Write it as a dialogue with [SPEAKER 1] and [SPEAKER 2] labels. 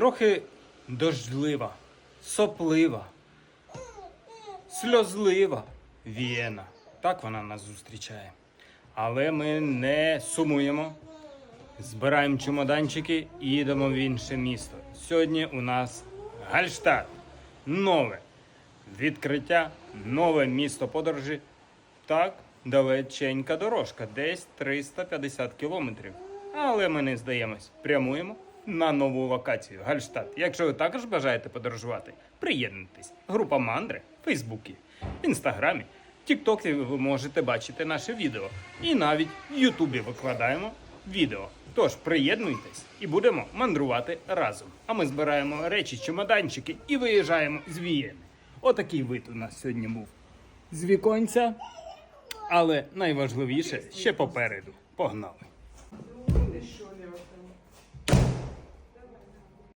[SPEAKER 1] Трохи дождлива, соплива, сльозлива Вієна. Так вона нас зустрічає. Але ми не сумуємо. Збираємо чемоданчики і їдемо в інше місто. Сьогодні у нас Гальштадт. Нове відкриття, нове місто подорожі. Так, далеченька дорожка, десь 350 кілометрів. Але ми не здаємось, прямуємо на нову локацію Гальштадт. Якщо ви також бажаєте подорожувати, приєднуйтесь. Група Мандри в Фейсбуці, Інстаграмі, Тіктокі ви можете бачити наше відео. І навіть в Ютубі викладаємо відео. Тож приєднуйтесь і будемо мандрувати разом. А ми збираємо речі, чемоданчики і виїжджаємо з Вієни. Отакий вид у нас сьогодні був з віконця. Але найважливіше ще попереду. Погнали.